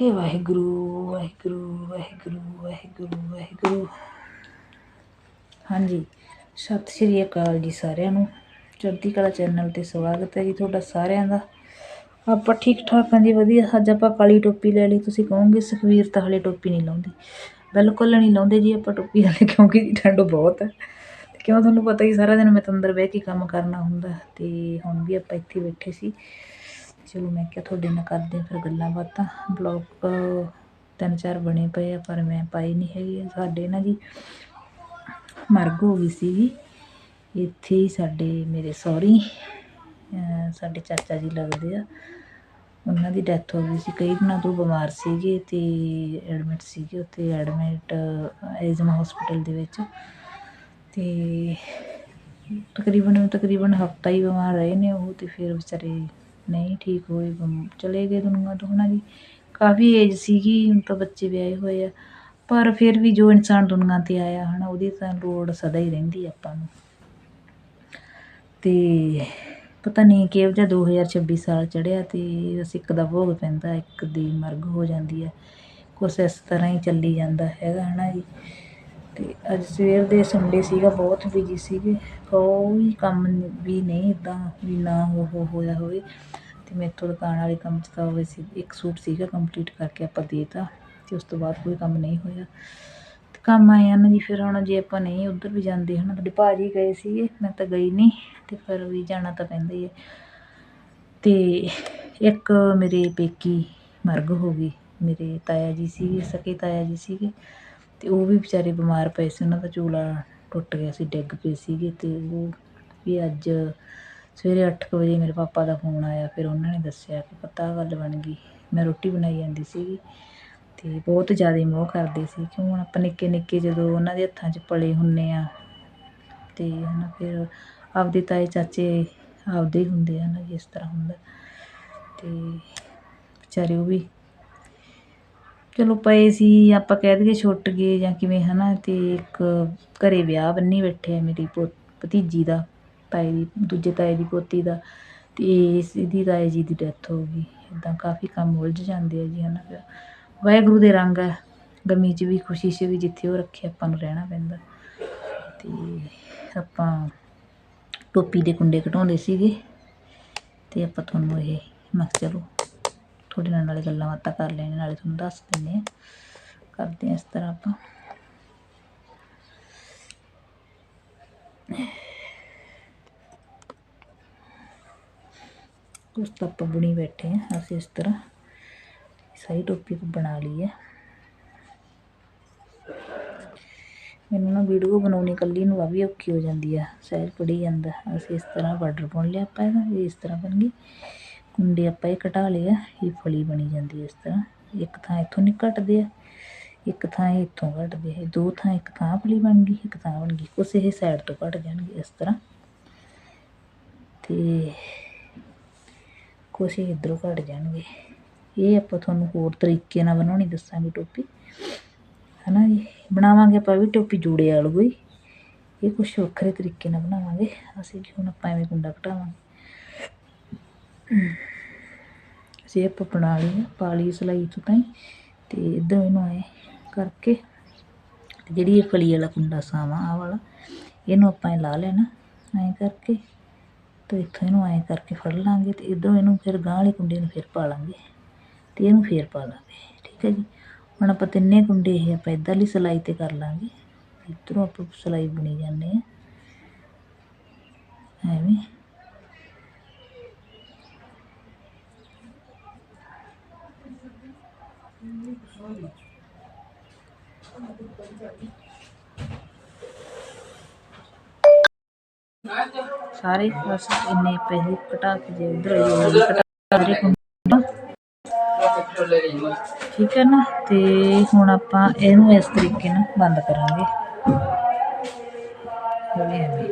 ਹੇ ਵਾਹਿਗੁਰੂ ਵਾਹਿਗੁਰੂ ਵਾਹਿਗੁਰੂ ਵਾਹਿਗੁਰੂ ਵਾਹਿਗੁਰੂ। ਹਾਂਜੀ, ਸਤਿ ਸ਼੍ਰੀ ਅਕਾਲ ਜੀ ਸਾਰਿਆਂ ਨੂੰ। ਚੜ੍ਹਦੀ ਕਲਾ ਚੈਨਲ ਤੇ ਸਵਾਗਤ ਹੈ ਜੀ ਤੁਹਾਡਾ ਸਾਰਿਆਂ ਦਾ। ਆਪਾਂ ਠੀਕ ਠਾਕ ਹਾਂ ਜੀ, ਵਧੀਆ। ਅੱਜ ਆਪਾਂ ਕਾਲੀ ਟੋਪੀ ਲੈ ਲਈ। ਤੁਸੀਂ ਕਹੋਗੇ ਸੁਖਵੀਰ ਤਾਂ ਹਲੇ ਟੋਪੀ ਨਹੀਂ ਲਾਉਂਦੀ। ਬਿਲਕੁਲ ਨਹੀਂ ਲਾਉਂਦੇ ਜੀ ਆਪਾਂ ਟੋਪੀ ਹਲੇ, ਕਿਉਂਕਿ ਜੀ ਠੰਡ ਬਹੁਤ ਹੈ। ਕਿਉਂ ਤੁਹਾਨੂੰ ਪਤਾ ਹੀ ਸਾਰਾ ਦਿਨ ਮੈਂ ਤਾਂ ਅੰਦਰ ਬਹਿ ਕੇ ਕੰਮ ਕਰਨਾ ਹੁੰਦਾ। ਤੇ ਹੁਣ ਵੀ ਆਪਾਂ ਇੱਥੇ ਬੈਠੇ ਸੀ। ਚਲੋ ਮੈਂ ਕਿਹਾ ਤੁਹਾਡੇ ਨਾਲ ਕਰਦੇ ਹਾਂ ਫਿਰ ਗੱਲਾਂ ਬਾਤਾਂ। ਬਲੌਗ ਤਿੰਨ ਚਾਰ ਬਣੇ ਪਏ ਆ, ਪਰ ਮੈਂ ਪਾਈ ਨਹੀਂ ਹੈਗੀ ਸਾਡੇ ਨਾ ਜੀ ਮਰਗ ਹੋ ਗਈ ਸੀਗੀ। ਇੱਥੇ ਹੀ ਸਾਡੇ ਮੇਰੇ ਸਹੁਰੀ ਸਾਡੇ ਚਾਚਾ ਜੀ ਲੱਗਦੇ ਆ। ਉਹਨਾਂ ਦੀ ਡੈਥ ਹੋ ਗਈ ਸੀ। ਕਈ ਦਿਨਾਂ ਤੋਂ ਬਿਮਾਰ ਸੀਗੇ ਤੇ ਐਡਮਿਟ ਸੀਗੇ ਉੱਥੇ ਐਡਮਿਟ ਐਜ਼ਮ ਹਸਪੀਟਲ ਦੇ ਵਿੱਚ। ਤੇ ਤਕਰੀਬਨ ਤਕਰੀਬਨ ਹਫਤਾ ਹੀ ਬਿਮਾਰ ਰਹੇ ਨੇ ਉਹ ਤੇ ਫਿਰ ਵਿਚਾਰੇ ਨਹੀਂ, ਠੀਕ ਹੋਏ ਬਮ- ਚਲੇ ਗਏ ਦੁਨੀਆ ਤੋਂ ਹਨਾ ਜੀ ਕਾਫੀ ਏਜ ਸੀਗੀ, ਹੁਣ ਤਾਂ ਬੱਚੇ ਵਿਆਹੇ ਹੋਏ ਆ। ਪਰ ਫਿਰ ਵੀ ਜੋ ਇਨਸਾਨ ਦੁਨੀਆ ਤੇ ਆਇਆ ਹਨਾ, ਉਹਦੀ ਤਾਂ ਲੋੜ ਸਦਾ ਹੀ ਰਹਿੰਦੀ ਆਪਾਂ ਨੂੰ। ਤੇ ਪਤਾ ਨਹੀਂ ਕਿਹੋ ਜਿਹਾ 2026 ਸਾਲ ਚੜਿਆ ਤੇ ਬਸ ਇੱਕ ਦਾ ਭੋਗ ਪੈਂਦਾ, ਇੱਕ ਦੀ ਮਰਗ ਹੋ ਜਾਂਦੀ ਹੈ ਕੁਛ ਇਸ ਤਰ੍ਹਾਂ ਹੀ ਚੱਲੀ ਜਾਂਦਾ ਹੈਗਾ ਹਨਾ ਜੀ। ਅਤੇ ਅੱਜ ਸਵੇਰ ਦੇ ਸੰਡੇ ਸੀਗਾ, ਬਹੁਤ ਬਿਜ਼ੀ ਸੀਗੇ। ਕੋਈ ਕੰਮ ਵੀ ਨਹੀਂ ਇੱਦਾਂ ਵੀ ਨਾ ਉਹ ਹੋਇਆ ਹੋਵੇ। ਅਤੇ ਮੇਰੇ ਤੋਂ ਦੁਕਾਨ ਵਾਲੇ ਕੰਮ 'ਚ ਤਾਂ ਹੋਵੇ ਇੱਕ ਸੂਟ ਸੀਗਾ ਕੰਪਲੀਟ ਕਰਕੇ ਆਪਾਂ ਦੇਤਾ ਅਤੇ ਉਸ ਤੋਂ ਬਾਅਦ ਕੋਈ ਕੰਮ ਨਹੀਂ ਹੋਇਆ। ਅਤੇ ਕੰਮ ਆਏ ਨਾ ਜੀ, ਫਿਰ ਹੁਣ ਜੇ ਆਪਾਂ ਨਹੀਂ ਉੱਧਰ ਵੀ ਜਾਂਦੇ ਹਨਾ, ਤੁਹਾਡੇ ਭਾਜੀ ਗਏ ਸੀਗੇ, ਮੈਂ ਤਾਂ ਗਈ ਨਹੀਂ ਅਤੇ ਫਿਰ ਵੀ ਜਾਣਾ ਤਾਂ ਪੈਂਦਾ ਹੀ ਹੈ। ਅਤੇ ਇੱਕ ਮੇਰੇ ਪੇਕੀ ਮਰਗ ਹੋ ਗਈ, ਮੇਰੇ ਤਾਇਆ ਜੀ ਸੀਗੇ, ਸਕੇ ਤਾਇਆ ਜੀ ਸੀਗੇ। ਅਤੇ ਉਹ ਵੀ ਵਿਚਾਰੇ ਬਿਮਾਰ ਪਏ ਸੀ, ਉਹਨਾਂ ਦਾ ਝੂਲਾ ਟੁੱਟ ਗਿਆ ਸੀ, ਡਿੱਗ ਪਏ ਸੀਗੇ ਅਤੇ ਉਹ ਵੀ ਅੱਜ ਸਵੇਰੇ ਅੱਠ ਕੁ ਵਜੇ ਮੇਰੇ ਪਾਪਾ ਦਾ ਫੋਨ ਆਇਆ, ਫਿਰ ਉਹਨਾਂ ਨੇ ਦੱਸਿਆ ਕਿ ਪਤਾ ਗੱਲ ਬਣ ਗਈ। ਮੈਂ ਰੋਟੀ ਬਣਾਈ ਜਾਂਦੀ ਸੀਗੀ ਅਤੇ ਬਹੁਤ ਜ਼ਿਆਦਾ ਮੋਹ ਕਰਦੇ ਸੀ, ਕਿਉਂ ਹੁਣ ਆਪਾਂ ਨਿੱਕੇ ਨਿੱਕੇ ਜਦੋਂ ਉਹਨਾਂ ਦੇ ਹੱਥਾਂ 'ਚ ਪਲੇ ਹੁੰਦੇ ਹਾਂ ਅਤੇ ਹੈ ਨਾ ਫਿਰ ਆਪਦੇ ਤਾਏ ਚਾਚੇ ਆਪਦੇ ਹੀ ਹੁੰਦੇ ਆ ਨਾ ਜਿਸ ਤਰ੍ਹਾਂ ਹੁੰਦਾ। ਅਤੇ ਵਿਚਾਰੇ ਉਹ ਵੀ ਚਲੋ ਪਏ ਸੀ, ਆਪਾਂ ਕਹਿ ਦਈਏ ਛੁੱਟ ਗਏ ਜਾਂ ਕਿਵੇਂ, ਹਨਾ, ਤੇ ਇੱਕ ਘਰੇ ਵਿਆਹ ਬੰਨੀ ਬੈਠੇ ਆ ਮੇਰੀ ਪੋ ਭਤੀਜੀ ਦਾ, ਤਾਏ ਦੀ, ਦੂਜੇ ਤਾਏ ਦੀ ਪੋਤੀ ਦਾ, ਤੇ ਸਿੱਧੀ ਤਾਏ ਜੀ ਦੀ ਡੈਥ ਹੋ ਗਈ। ਇਦਾਂ ਕਾਫੀ ਕੰਮ ਉਲਝ ਜਾਂਦੇ ਆ ਜੀ, ਹਨਾ। ਫਿਰ ਵਾਹਿਗੁਰੂ ਦੇ ਰੰਗ ਹੈ ਗਮੀ 'ਚ ਵੀ, ਖੁਸ਼ੀ 'ਚ ਵੀ, ਜਿੱਥੇ ਉਹ ਰੱਖੇ ਆਪਾਂ ਨੂੰ ਰਹਿਣਾ ਪੈਂਦਾ। ਤੇ ਆਪਾਂ ਟੋਪੀ ਦੇ ਕੁੰਡੇ ਘਟਾਉਂਦੇ ਸੀਗੇ, ਤੇ ਆਪਾਂ ਤੁਹਾਨੂੰ ਇਹ, ਮੈਂ ਚਲੋ ਤੁਹਾਡੇ ਨਾਲ ਨਾਲੇ ਗੱਲਾਂ ਬਾਤਾਂ ਕਰ ਲੈਣੇ, ਨਾਲੇ ਤੁਹਾਨੂੰ ਦੱਸ ਦਿੰਦੇ ਆ। ਕਰਦੇ ਆ ਇਸ ਤਰ੍ਹਾਂ ਆਪਾਂ। ਉਸ ਤਾਂ ਆਪਾਂ ਬੁਣੀ ਬੈਠੇ ਆ, ਅਸੀਂ ਇਸ ਤਰ੍ਹਾਂ। ਸਾਰੀ ਟੋਪੀ ਬਣਾ ਲਈ ਹੈ ਮੈਨੂੰ ਨਾ ਵੀਡੀਓ ਬਣਾਉਣੀ ਕੱਲੀ ਨੂੰ ਆ ਵੀ ਔਖੀ ਹੋ ਜਾਂਦੀ ਆ ਸਹਿਜ ਪੜੀ ਜਾਂਦਾ। ਅਸੀਂ ਇਸ ਤਰ੍ਹਾਂ ਬਾਰਡਰ ਪਾਉਣ ਲਿਆ ਆਪਾਂ ਇਹਦਾ ਇਸ ਤਰ੍ਹਾਂ ਬਣ ਗਈ। ਕੁੰਡੇ ਆਪਾਂ ਇਹ ਘਟਾ ਲਏ ਆ, ਇਹ ਫਲੀ ਬਣੀ ਜਾਂਦੀ ਇਸ ਤਰ੍ਹਾਂ। ਇੱਕ ਥਾਂ ਇੱਥੋਂ ਨਹੀਂ ਘਟਦੇ ਆ, ਇੱਕ ਥਾਂ ਇਹ ਇੱਥੋਂ ਘਟਦੇ ਆ ਦੋ ਥਾਂ ਇੱਕ ਥਾਂ ਫਲੀ ਬਣ ਗਈ, ਇੱਕ ਥਾਂ ਬਣ ਗਈ, ਕੁਛ ਇਹ ਸਾਈਡ ਤੋਂ ਘਟ ਜਾਣਗੇ ਇਸ ਤਰ੍ਹਾਂ। ਤੇ ਕੁਛ ਇਧਰੋਂ ਘਟ ਜਾਣਗੇ। ਇਹ ਆਪਾਂ ਤੁਹਾਨੂੰ ਹੋਰ ਤਰੀਕੇ ਨਾਲ ਬਣਾਉਣੀ ਦੱਸਾਂਗੇ ਟੋਪੀ। ਹਨਾ ਜੀ? ਬਣਾਵਾਂਗੇ ਆਪਾਂ ਵੀ ਟੋਪੀ ਜੂੜੇ ਵਾਲੂ ਹੀ ਇਹ ਕੁਛ ਵੱਖਰੇ ਤਰੀਕੇ ਨਾਲ ਬਣਾਵਾਂਗੇ। ਅਸੀਂ ਵੀ ਹੁਣ ਆਪਾਂ ਐਵੇਂ ਕੁੰਡਾ ਘਟਾਵਾਂਗੇ ਅਸੀਂ ਆਪਾਂ ਬਣਾ ਲਈ ਆ, ਪਾ ਲਈ ਸਿਲਾਈ ਤੋਂ ਤਾਈਂ ਤੇ ਇਧਰ ਇਹਨੂੰ ਐ ਕਰਕੇ ਜਿਹੜੀ ਇਹ ਫਲੀ ਵਾਲਾ ਕੁੰਡਾ ਸਾਵਾ ਆ ਵਾਲਾ ਇਹਨੂੰ ਆਪਾਂ ਐਂ ਲਾ ਲੈਣਾ ਐਂ ਕਰਕੇ ਤੇ ਇੱਥੋਂ ਇਹਨੂੰ ਐਂ ਕਰਕੇ ਫੜ ਲਾਂਗੇ ਤੇ ਇਧਰੋਂ ਇਹਨੂੰ ਫਿਰ ਗਾਂਹ ਵਾਲੇ ਕੁੰਡੇ ਨੂੰ ਫਿਰ ਪਾ ਲਾਂਗੇ ਤੇ ਇਹਨੂੰ ਫਿਰ ਪਾ ਲਾਂਗੇ ਠੀਕ ਹੈ ਜੀ? ਹੁਣ ਆਪਾਂ ਤਿੰਨੇ ਕੁੰਡੇ ਇਹ ਆਪਾਂ ਇੱਧਰਲੀ ਸਿਲਾਈ ਤੇ ਕਰ ਲਾਂਗੇ ਇੱਧਰੋਂ ਆਪਾਂ ਸਿਲਾਈ ਬਣੀ ਜਾਂਦੇ ਆ ਐਵੇਂ। ਸਾਰੇ ਬਸ ਇੰਨੇ ਪੈਸੇ ਘਟਾ ਕੇ ਜੇ ਉਧਰ ਘਟਾ ਸਾਰੇ ਠੀਕ ਹੈ ਨਾ, ਤੇ ਹੁਣ ਆਪਾਂ ਇਹਨੂੰ ਇਸ ਤਰੀਕੇ ਨਾਲ ਬੰਦ ਕਰਾਂਗੇ। ਹੌਲੀ ਐਵੇਂ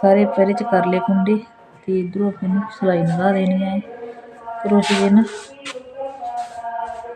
ਸਾਰੇ ਪਹਿਲੇ ਚ ਕਰ ਲਏ ਕੁੰਡੇ, ਤੇ ਇਧਰੋਂ ਆਪਾਂ ਨੂੰ ਸਿਲਾਈ ਲਗਾ ਦੇਣੀ ਹੈ। ਕਰੋਸ਼ੀਏ ਨਾਲ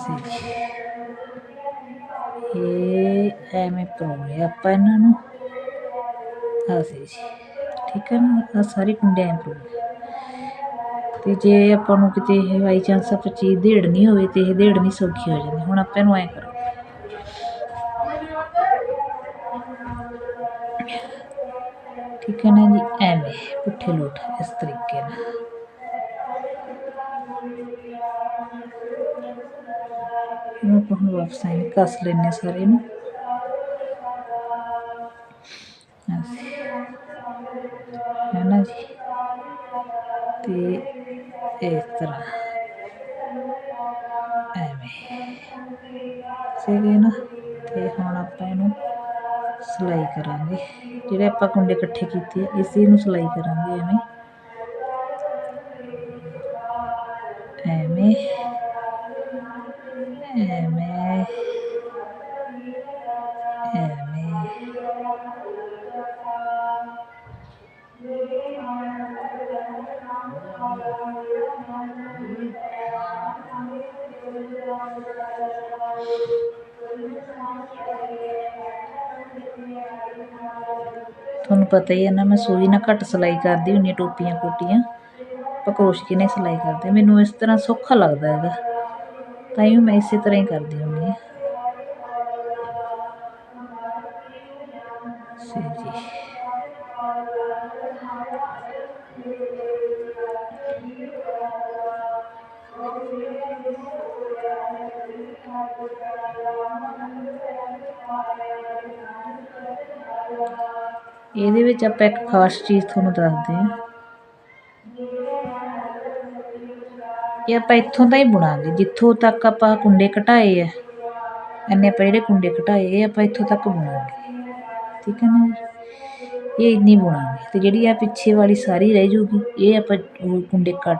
ਅਸੀਂ ਇਹ ਐਵੇਂ ਪਾਉਣੇ ਆਪਾਂ ਇਹਨਾਂ ਨੂੰ। ਅਸੀਂ ਜੀ। ਠੀਕ ਹੈ ਨਾ ਆਹ ਸਾਰੀ ਕੁੰਡੇ ਐਂ ਪਾਉਣੇ ਤੇ ਜੇ ਆਪਾਂ ਨੂੰ ਕਿਤੇ ਇਹ ਬਾਈ ਚਾਂਸ ਆਪਾਂ ਚੀਜ਼ ਦੇੜਨੀ ਹੋਵੇ ਤੇ ਇਹ ਦੇੜਨੀ ਸੌਖੀ ਹੋ ਜਾਂਦੀ। ਹੁਣ ਆਪਾਂ ਨੂੰ ਐਂ ਕਰੋ। ਠੀਕ ਹੈ ਨਾ ਜੀ, ਐਵੇਂ ਪੁੱਠੇ ਲੋਟ ਇਸ ਤਰੀਕੇ ਨਾਲ। ਵਾਪਸ ਐਂ ਕੱਸ ਲੈਂਦੇ ਸਾਰੇ ਨੂੰ ਹੈ ਨਾ ਜੀ ਤੇ ਇਸ ਤਰ੍ਹਾਂ ਐਵੇਂ ਸੀਗੇ ਨਾ ਤੇ ਹੁਣ ਆਪਾਂ ਇਹਨੂੰ ਸਿਲਾਈ ਕਰਾਂਗੇ ਜਿਹੜੇ ਆਪਾਂ ਕੁੰਡੇ ਇਕੱਠੇ ਕੀਤੇ ਆ ਇਸੇ ਨੂੰ ਸਿਲਾਈ ਕਰਾਂਗੇ ਐਵੇਂ ਤੁਹਾਨੂੰ ਪਤਾ ਹੀ ਹੈ ਨਾ, ਮੈਂ ਸੂਈ ਨਾਲ ਘੱਟ ਸਿਲਾਈ ਕਰਦੀ ਹੁੰਦੀ ਹਾਂ ਟੋਪੀਆਂ ਕੋਟੀਆਂ। ਆਪਾਂ ਕਰੋਸ਼ੀਏ ਨਾਲ ਸਿਲਾਈ ਕਰਦੇ। ਮੈਨੂੰ ਇਸ ਤਰ੍ਹਾਂ ਸੌਖਾ ਲੱਗਦਾ ਹੈਗਾ। ਤਾਂ ਹੀ ਮੈਂ ਇਸੇ ਤਰ੍ਹਾਂ ਹੀ ਕਰਦੀ ਹੁੰਦੀ ਇਹਦੇ ਵਿੱਚ ਆਪਾਂ ਇੱਕ ਖਾਸ ਚੀਜ਼ ਤੁਹਾਨੂੰ ਦੱਸਦੇ ਹਾਂ। ਇਹ ਆਪਾਂ ਇੱਥੋਂ ਤਾਂ ਹੀ ਬੁਣਾਂਗੇ, ਜਿੱਥੋਂ ਤੱਕ ਆਪਾਂ ਕੁੰਡੇ ਘਟਾਏ ਆ। ਇੰਨੇ ਆਪਾਂ ਜਿਹੜੇ ਕੁੰਡੇ ਘਟਾਏ ਇਹ ਆਪਾਂ ਇੱਥੋਂ ਤੱਕ ਬੁਣਾਂਗੇ। ਠੀਕ ਹੈ ਨਾ? ਜੀ ਇਹ ਇੰਨੀ ਬੁਣਾਂਗੇ ਤੇ ਜਿਹੜੀ ਆ ਪਿੱਛੇ ਵਾਲੀ ਸਾਰੀ ਰਹਿ ਜੂਗੀ, ਇਹ ਆਪਾਂ ਕੁੰਡੇ ਕੱਟ,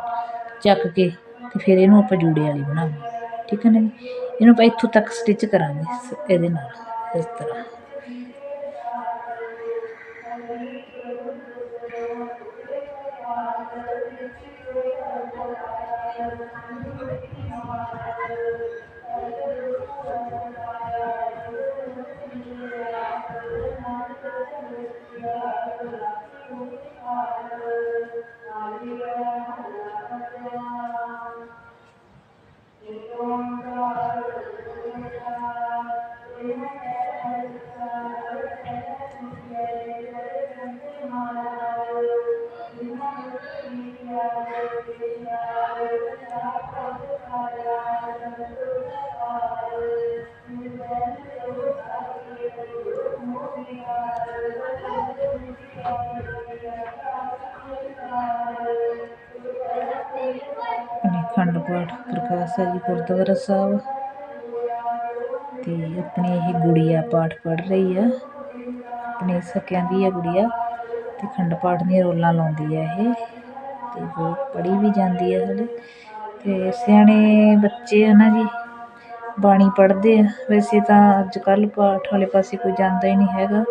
ਚੱਕ ਕੇ ਤੇ ਫਿਰ ਇਹਨੂੰ ਆਪਾਂ ਜੂੜੇ ਵਾਲੀ ਬਣਾਵਾਂਗੇ। ਠੀਕ ਹੈ ਨਾ ਜੀ? ਇਹਨੂੰ ਆਪਾਂ ਇੱਥੋਂ ਤੱਕ ਸਟਿਚ ਕਰਾਂਗੇ ਸ- ਇਹਦੇ ਨਾਲ, ਇਸ ਤਰ੍ਹਾਂ। ਅਖੰਡ ਪਾਠ ਪ੍ਰਕਾਸ਼ ਹੈ ਜੀ ਗੁਰਦੁਆਰਾ ਸਾਹਿਬ ਤੇ ਆਪਣੀ ਇਹ ਗੁੜੀਆ ਪਾਠ ਪੜ੍ਹ ਰਹੀ ਆ। ਆਪਣੇ ਸਕਿਆਂ ਦੀ ਆ ਗੁੜੀਆ ਤੇ ਅਖੰਡ ਪਾਠ ਦੀਆਂ ਰੋਲਾਂ ਲਾਉਂਦੀ ਹੈ ਇਹ ਤੇ ਉਹ ਪੜ੍ਹੀ ਵੀ ਜਾਂਦੀ ਹੈ ਹਲੇ। ਤੇ ਸਿਆਣੇ ਬੱਚੇ ਆ ਨਾ ਜੀ, ਬਾਣੀ ਪੜ੍ਹਦੇ ਆ। ਵੈਸੇ ਤਾਂ ਅੱਜ ਕੱਲ੍ਹ ਪਾਠ ਵਾਲੇ ਪਾਸੇ ਕੋਈ ਜਾਂਦਾ ਹੀ ਨਹੀਂ ਹੈਗਾ।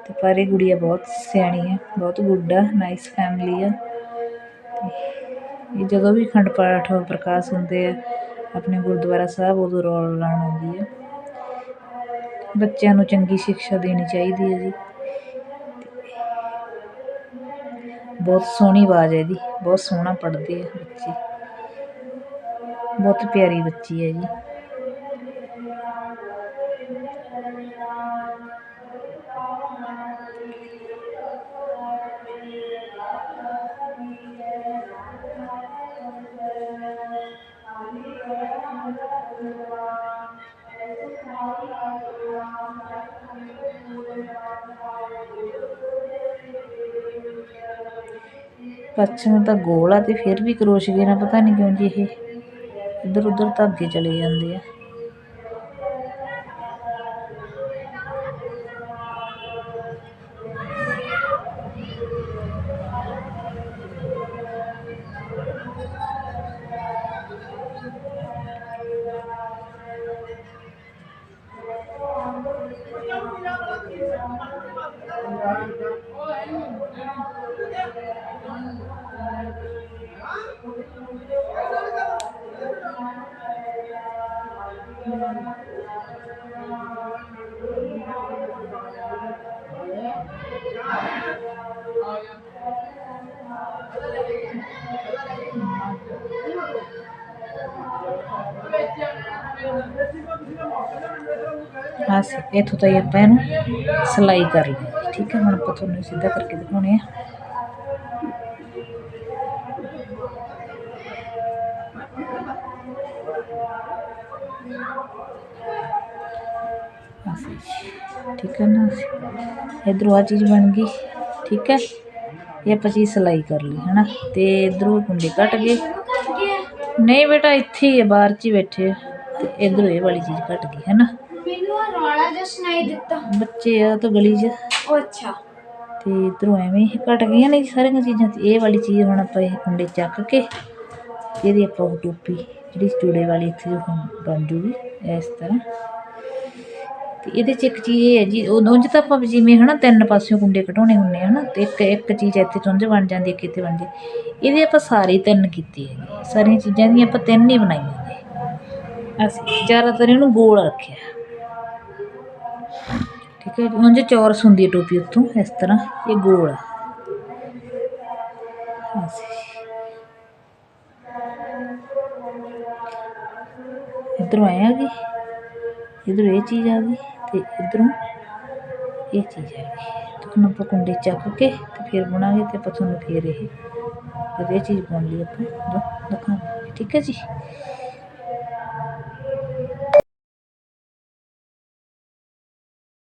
ਅਤੇ ਪਰ ਇਹ ਗੁੜੀਆ ਬਹੁਤ ਸਿਆਣੀ ਹੈ ਬਹੁਤ ਗੁੱਡ ਆ ਨਾਈਸ ਫੈਮਲੀ ਆ। ਇਹ ਜਦੋਂ ਵੀ ਅਖੰਡ ਪਾਠ ਪ੍ਰਕਾਸ਼ ਹੁੰਦੇ ਆ, ਆਪਣੇ ਗੁਰਦੁਆਰਾ ਸਾਹਿਬ ਉਦੋਂ ਰੌਲ ਲਾਉਣ ਆਉਂਦੀ ਹੈ ਬੱਚਿਆਂ ਨੂੰ ਚੰਗੀ ਸਿੱਖਿਆ ਦੇਣੀ ਚਾਹੀਦੀ ਹੈ ਜੀ। ਬਹੁਤ ਸੋਹਣੀ ਆਵਾਜ਼ ਹੈ ਇਹਦੀ, ਬਹੁਤ ਸੋਹਣਾ ਪੜ੍ਹਦੇ ਆ ਬੱਚੇ। ਬਹੁਤ ਪਿਆਰੀ ਬੱਚੀ ਹੈ ਜੀ। ਪੱਛਮ ਤਾਂ ਗੋਲ ਆ ਤੇ ਫਿਰ ਵੀ ਕਰੋਸ਼ੀਏ ਨਾਲ ਪਤਾ ਨਹੀਂ ਕਿਉਂ ਜੀ ਇਹ। ਇੱਧਰ ਉੱਧਰ ਧਾਗੇ ਚਲੇ ਜਾਂਦੇ ਆ। ਬਸ ਇੱਥੋਂ ਤਾਈ ਆਪਾਂ ਇਹਨੂੰ ਸਿਲਾਈ ਕਰ ਲਈ ਠੀਕ ਹੈ, ਹੁਣ ਆਪਾਂ ਤੁਹਾਨੂੰ ਸਿੱਧਾ ਕਰਕੇ ਦਿਖਾਉਣੇ ਆ। ਠੀਕ ਹੈ ਨਾ ਇਧਰੋਂ ਆ ਚੀਜ਼ ਬਣ ਗਈ। ਠੀਕ ਹੈ, ਇਹ ਆਪਾਂ ਚੀਜ਼ ਸਿਲਾਈ ਕਰ ਲਈ ਹਨਾ ਤੇ ਇਧਰੋਂ ਕੁੰਡੇ ਕੱਟ ਗਏ। ਨਹੀਂ ਬੇਟਾ, ਇੱਥੇ ਹੀ ਹੈ ਬਾਹਰ ਚ ਹੀ ਬੈਠੇ ਆ। ਤੇ ਇਧਰੋਂ ਇਹ ਵਾਲੀ ਚੀਜ਼ ਕੱਟ ਗਈ, ਹੈ ਜਿਹਾ ਸੁਣਾਈ ਦਿੱਤਾ। ਬੱਚੇ ਆ ਤਾਂ ਗਲੀ 'ਚ। ਉਹ ਅੱਛਾ। ਤੇ ਇਧਰੋਂ ਐਵੇਂ ਹੀ ਕੱਟ ਗਈਆਂ ਨੇ ਜੀ ਸਾਰੀਆਂ ਚੀਜ਼ਾਂ ਤੇ ਇਹ ਵਾਲੀ ਚੀਜ਼ ਹੁਣ ਆਪਾਂ ਇਹ ਕੁੰਡੇ ਚੱਕ ਕੇ ਇਹਦੀ ਆਪਾਂ ਉਹ ਟੋਪੀ ਜਿਹੜੀ ਚੂੜੇ ਵਾਲੀ ਇੱਥੇ ਹੁਣ ਬਣ ਜੂਗੀ ਇਸ ਤਰ੍ਹਾਂ। ਤੇ ਇਹਦੇ ਚ ਇੱਕ ਚੀਜ਼ ਇਹ ਹੈ ਜੀ ਉਹ ਉਂਝ ਤਾਂ ਆਪਾਂ ਜਿਵੇਂ ਹਨਾ ਤਿੰਨ ਪਾਸਿਓਂ ਕੁੰਡੇ ਕਢਾਉਣੇ ਹੁੰਦੇ ਹਨਾ ਤੇ ਇੱਕ ਇੱਕ ਚੀਜ਼ ਇੱਥੇ ਚੁੰਝ ਬਣ ਜਾਂਦੀ ਇੱਕ ਇੱਥੇ ਬਣ ਜਾਂਦੀ। ਇਹਦੇ ਆਪਾਂ ਸਾਰੇ ਤਿੰਨ ਕੀਤੇ ਹੈਗੇ ਸਾਰੀਆਂ ਚੀਜ਼ਾਂ ਦੀਆਂ ਆਪਾਂ ਤਿੰਨ ਹੀ ਬਣਾਈਆਂ ਨੇ। ਅਸੀਂ ਜ਼ਿਆਦਾਤਰ ਇਹਨੂੰ ਗੋਲ ਰੱਖਿਆ। ਠੀਕ ਹੈ ਜੀ ਉਂਝ ਚੌਰਸ ਹੁੰਦੀ ਹੈ ਟੋਪੀ ਉੱਥੋਂ ਇਸ ਤਰ੍ਹਾਂ ਇਹ ਗੋਲ ਆ ਅਸੀਂ ਇੱਧਰੋਂ ਆਏ ਆ ਗਈ ਇੱਧਰੋਂ ਇਹ ਚੀਜ਼ ਆ ਗਈ ਤੇ ਇੱਧਰੋਂ ਇਹ ਚੀਜ਼ ਆ ਗਈ ਤੇ ਹੁਣ ਆਪਾਂ ਕੁੰਡੇ ਚੱਕ ਕੇ ਤੇ ਫਿਰ ਬੁਣਾਂਗੇ ਤੇ ਆਪਾਂ ਤੁਹਾਨੂੰ ਫਿਰ ਇਹ ਫਿਰ ਇਹ ਚੀਜ਼ ਬੁਣ ਲਈ ਆਪਾਂ ਦਿਖਾਵਾਂਗੇ ਠੀਕ ਹੈ ਜੀ